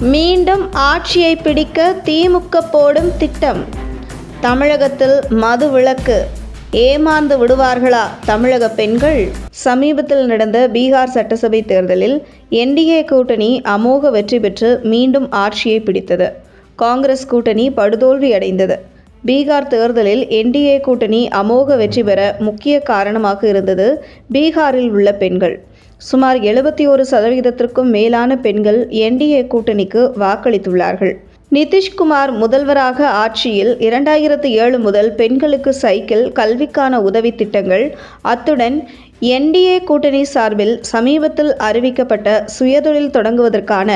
மீண்டும் ஆட்சியை பிடிக்க திமுக போடும் திட்டம். தமிழகத்தில் மது விலக்கு ஏமாந்து விடுவார்களா தமிழக பெண்கள்? சமீபத்தில் நடந்த பீகார் சட்டசபை தேர்தலில் என்டிஏ கூட்டணி அமோக வெற்றி பெற்று மீண்டும் ஆட்சியை பிடித்தது. காங்கிரஸ் கூட்டணி படுதோல்வி அடைந்தது. பீகார் தேர்தலில் என்டிஏ கூட்டணி அமோக வெற்றி பெற முக்கிய காரணமாக இருந்தது பீகாரில் உள்ள பெண்கள். சுமார் எழுபத்தி ஒரு சதவீதத்திற்கும் மேலான பெண்கள் என்டிஏ கூட்டணிக்கு வாக்களித்துள்ளார்கள். நிதிஷ்குமார் முதல்வராக ஆட்சியில் இரண்டாயிரத்து ஏழு முதல் பெண்களுக்கு சைக்கிள் கல்விக்கான உதவி திட்டங்கள் அத்துடன் என்டிஏ கூட்டணி சார்பில் சமீபத்தில் அறிவிக்கப்பட்ட சுயதொழில் தொடங்குவதற்கான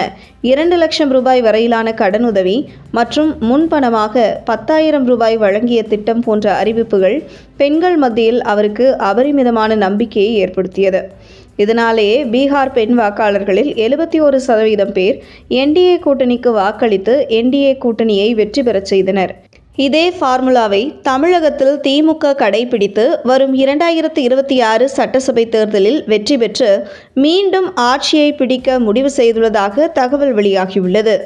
இரண்டு லட்சம் ரூபாய் வரையிலான கடனுதவி மற்றும் முன்பணமாக பத்தாயிரம் ரூபாய் வழங்கிய திட்டம் போன்ற அறிவிப்புகள் பெண்கள் மத்தியில் அவருக்கு அபரிமிதமான நம்பிக்கையை ஏற்படுத்தியது. இதனாலேயே பீகார் பெண் வாக்காளர்களில் எழுபத்தி ஒரு சதவீதம் பேர் என்டிஏ கூட்டணிக்கு வாக்களித்து என்டிஏ கூட்டணியை வெற்றி பெறச் செய்தனர். இதே ஃபார்முலாவை தமிழகத்தில் திமுக கடைபிடித்து வரும் இரண்டாயிரத்து இருபத்தி ஆறு சட்டசபை தேர்தலில் வெற்றி பெற்று மீண்டும் ஆட்சியை பிடிக்க முடிவு செய்துள்ளதாக தகவல் வெளியாகியுள்ளது.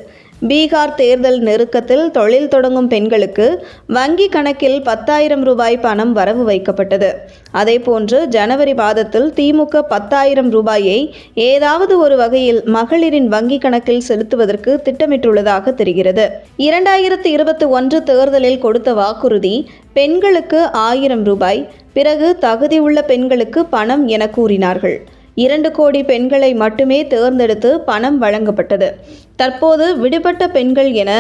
பீகார் தேர்தல் நெருக்கத்தில் தொழில் தொடங்கும் பெண்களுக்கு வங்கி கணக்கில் பத்தாயிரம் ரூபாய் பணம் வரவு வைக்கப்பட்டது. அதேபோன்று ஜனவரி மாதத்தில் திமுக பத்தாயிரம் ரூபாயை ஏதாவது ஒரு வகையில் மகளிரின் வங்கி கணக்கில் செலுத்துவதற்கு திட்டமிட்டுள்ளதாக தெரிகிறது. இரண்டாயிரத்தி இருபத்தி ஒன்று தேர்தலில் கொடுத்த வாக்குறுதி பெண்களுக்கு ஆயிரம் ரூபாய் பிறகு தகுதியுள்ள பெண்களுக்கு பணம் என கூறினார்கள். இரண்டு கோடி பெண்களை மட்டுமே தேர்ந்தெடுத்து பணம் வழங்கப்பட்டது. தற்போது விடுபட்ட பெண்கள் என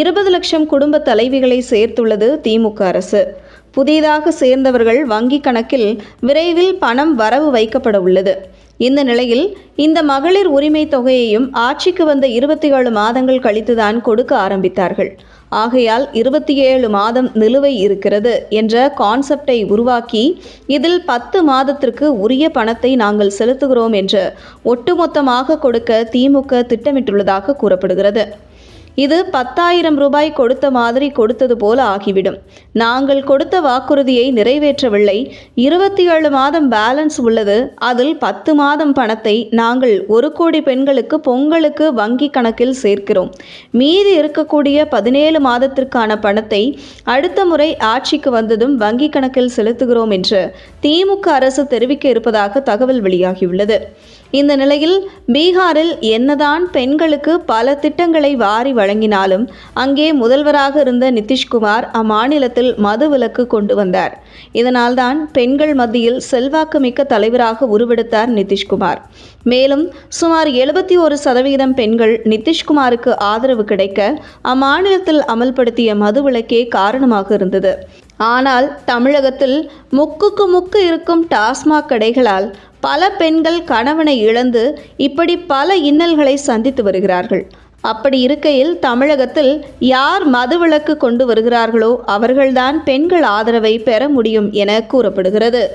இருபது லட்சம் குடும்ப தலைவிகளை சேர்த்துள்ளது திமுக அரசு. புதிதாக சேர்ந்தவர்கள் வங்கி கணக்கில் விரைவில் பணம் வரவு வைக்கப்பட உள்ளது இந்த நிலையில் இந்த மகளிர் உரிமை தொகையையும் ஆட்சிக்கு வந்த இருபத்தி ஏழு மாதங்கள் கழித்துதான் கொடுக்க ஆரம்பித்தார்கள். ஆகையால் இருபத்தி ஏழு மாதம் நிலுவை இருக்கிறது என்ற கான்செப்டை உருவாக்கி இதில் பத்து மாதத்திற்கு உரிய பணத்தை நாங்கள் செலுத்துகிறோம் என்று ஒட்டுமொத்தமாக கொடுக்க திமுக திட்டமிட்டுள்ளதாக கூறப்படுகிறது. இது பத்தாயிரம் ரூபாய் கொடுத்த மாதிரி கொடுத்தது போல ஆகிவிடும். நாங்கள் கொடுத்த வாக்குறுதியை நிறைவேற்றவில்லை. இருபத்தி ஏழு மாதம் பேலன்ஸ் உள்ளது. அதில் பத்து மாதம் பணத்தை நாங்கள் ஒரு கோடி பெண்களுக்கு பொங்கலுக்கு வங்கி கணக்கில் சேர்க்கிறோம். மீதி இருக்கக்கூடிய பதினேழு மாதத்திற்கான பணத்தை அடுத்த முறை ஆட்சிக்கு வந்ததும் வங்கி கணக்கில் செலுத்துகிறோம் என்று திமுக அரசு தெரிவிக்க இருப்பதாக தகவல் வெளியாகியுள்ளது. இந்த நிலையில் பீகாரில் என்னதான் பெண்களுக்கு பல திட்டங்களை வாரி வழங்கினாலும் அங்கே முதல்வராக இருந்த நிதிஷ்குமார் அம்மாநிலத்தில் மது விலக்கு கொண்டு வந்தார். இதனால்தான் பெண்கள் மத்தியில் செல்வாக்குமிக்க தலைவராக உருவெடுத்தார் நிதிஷ்குமார். மேலும் சுமார் எழுபத்தி ஒரு சதவீதம் பெண்கள் நிதிஷ்குமாருக்கு ஆதரவு கிடைக்க அம்மாநிலத்தில் அமல்படுத்திய மது விலக்கே காரணமாக இருந்தது. ஆனால் தமிழகத்தில் முக்குக்கு முக்கு இருக்கும் டாஸ்மாக் கடைகளால் பல பெண்கள் கணவனை இழந்து இப்படி பல இன்னல்களை சந்தித்து வருகிறார்கள். அப்படி இருக்கையில் தமிழகத்தில் யார் மதுவிலக்கு கொண்டு வருகிறார்களோ அவர்கள்தான் பெண்கள் ஆதரவை பெற முடியும் என கூறப்படுகிறது.